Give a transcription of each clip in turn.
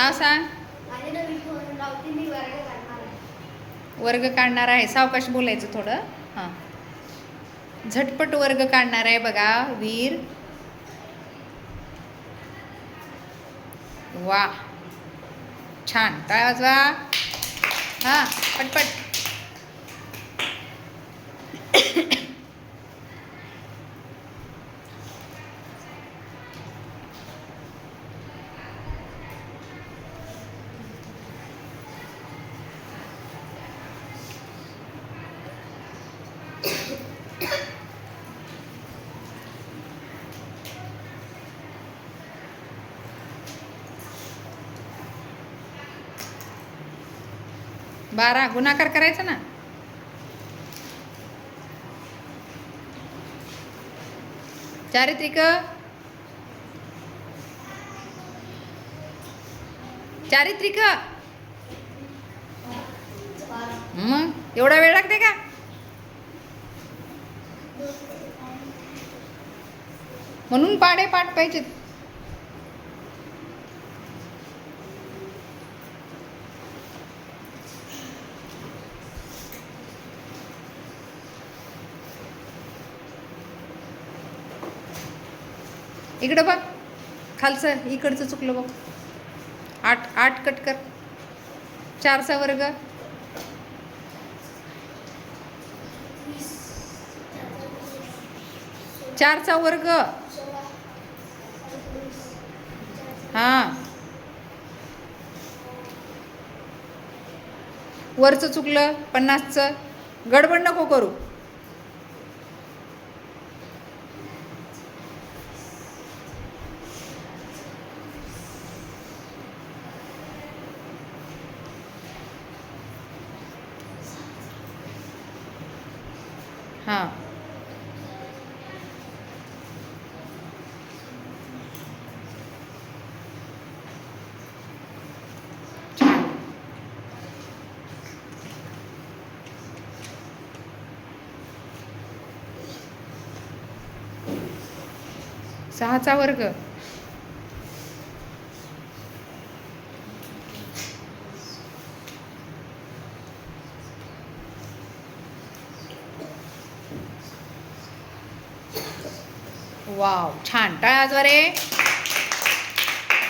नाव सांग. वर्ग काढणार आहे. सावकाश बोलायचं थोडं. हां. झटपट वर्ग काढणार आहे बघा वीर. वा. छान. टाळ्या वाजवा. हां पटपट. बारा गुणाकार करायचा ना. चारित्रिक चारित्रिक. मग एवढा वेळ लागते का? म्हणून पाडे पाठ पाहिजेत. इकडं बघ. खालचं इकडचं चुकलं बघ. आठ आठ कट कर. चारचा वर्ग. चारचा वर्ग. हां. वरचं चुकलं पन्नासचं. गडबड नको करू. हां. सहाचा वर्ग. वाव छान. टाळाद्वारे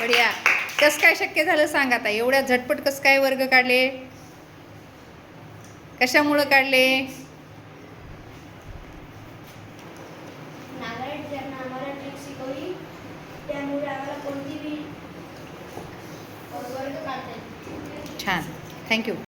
बढिया. कसं काय शक्य झालं सांग आता. एवढ्या झटपट कसं काय वर्ग काढले? कशामुळं काढले? छान. थँक्यू